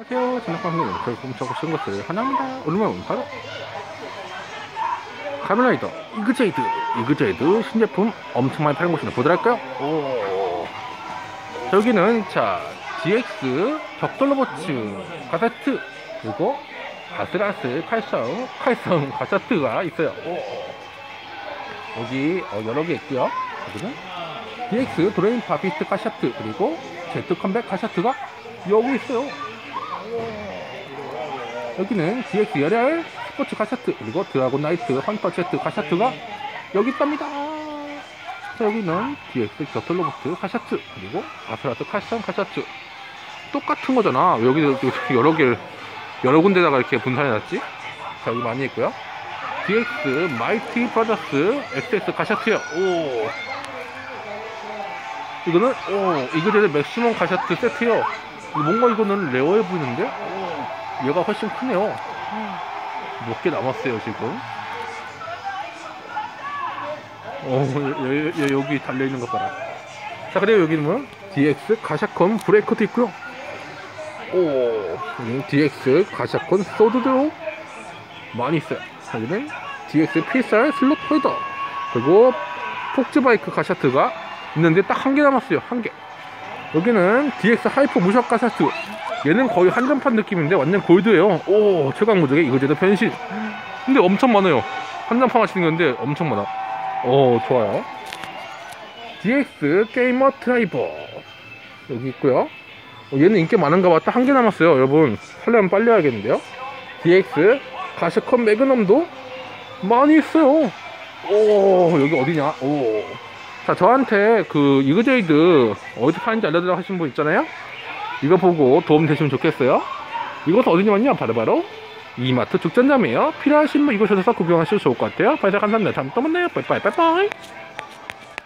안녕하세요. 진학방송의 결국 적고 쓴 것을 하나입니다. 오늘은 바로 카메라이더 이그제이드 이그제이드 신제품 엄청 많이 파는 곳인데 보도록 할까요? 오. 여기는 자 GX 벽돌로버츠 가세트 그리고 아슬아슬 칼성 칼성 가세트가 있어요. 오. 여기 어, 여러 개 있고요. 여기는 DX 드레인 바비스트 카샤트 그리고 제트 컴백 카샤트가 여기 있어요. 여기는 DX 열혈 스포츠 카샤트 그리고 드라곤 나이트 헌터 제트 카샤트가 여기 있답니다. 자, 여기는 DX 겨털로버트 카샤트 그리고 아스라트 카션 카샤트 똑같은 거잖아. 왜 여기 여러 개 여러 군데다가 이렇게 분산해놨지? 자 여기 많이 있고요. DX 마이티 브라더스 XX 카샤트요. 오. 이거는 오 이그제의 맥시멈 가샤트 세트요. 뭔가 이거는 레어해 보이는데 오, 얘가 훨씬 크네요. 몇 개 남았어요 지금. 어 여, 여, 여, 여기 달려 있는 거 봐라. 자 그리고 여기는 뭐 DX 가샤콘 브레이커도 있고요. 오 DX 가샤콘 소드도 많이 있어요. 여기는 DX 필살 슬롯 홀더 그리고 폭즈바이크 가샤트가 있는데 딱 한 개 남았어요 한개 여기는 DX 하이퍼 무적 가샤트 얘는 거의 한정판 느낌인데 완전 골드예요. 오 최강 무적의 이거제도 변신. 근데 엄청 많아요. 한정판 하시는 건데 엄청 많아. 오 좋아요. DX 게이머 드라이버. 여기 있고요. 어, 얘는 인기 많은가 봐딱한개 남았어요 여러분. 하려면 빨리 해야겠는데요. DX 가시컨 매그넘도 많이 있어요. 오 여기 어디냐? 오 자, 저한테 그 이그제이드 어디서 파는지 알려달라고 하신 분 있잖아요? 이거 보고 도움 되시면 좋겠어요. 이것은 어디냐 맞냐? 바로바로 이마트 죽전점이에요. 필요하신 분 이곳에서 구경하셔도 좋을 것 같아요. 바이자 감사합니다. 다음에 또 만나요. 빠이빠이 빠이빠이.